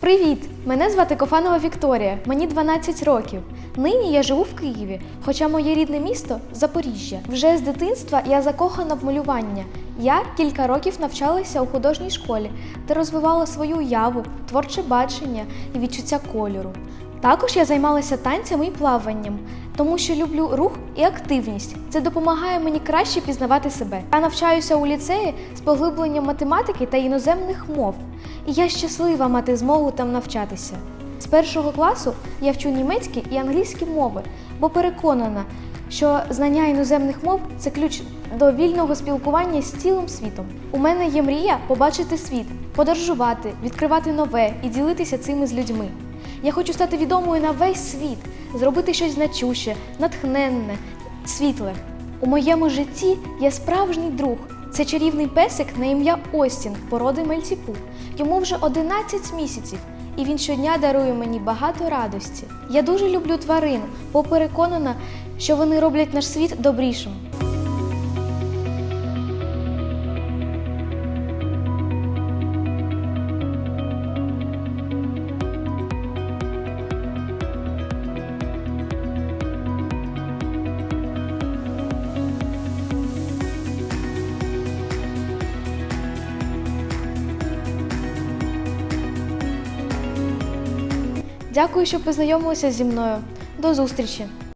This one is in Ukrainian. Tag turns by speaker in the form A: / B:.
A: Привіт! Мене звати Кофанова Вікторія, мені 12 років. Нині я живу в Києві, хоча моє рідне місто Запоріжжя. Вже з дитинства я закохана в малювання. Я кілька років навчалася у художній школі та розвивала свою уяву, творче бачення і відчуття кольору. Також я займалася танцями і плаванням, тому що люблю рух і активність. Це допомагає мені краще пізнавати себе. Я навчаюся у ліцеї з поглибленням математики та іноземних мов, і я щаслива мати змогу там навчатися. З першого класу я вчу німецькі і англійські мови, бо переконана, що знання іноземних мов це ключ до вільного спілкування з цілим світом. У мене є мрія побачити світ, подорожувати, відкривати нове і ділитися цими з людьми. Я хочу стати відомою на весь світ, зробити щось значуще, натхненне, світле. У моєму житті є справжній друг. Це чарівний песик на ім'я Остін, породи Мельтіпу. Йому вже 11 місяців, і він щодня дарує мені багато радості. Я дуже люблю тварин, бо переконана, що вони роблять наш світ добрішим. Дякую, що познайомилися зі мною. До зустрічі!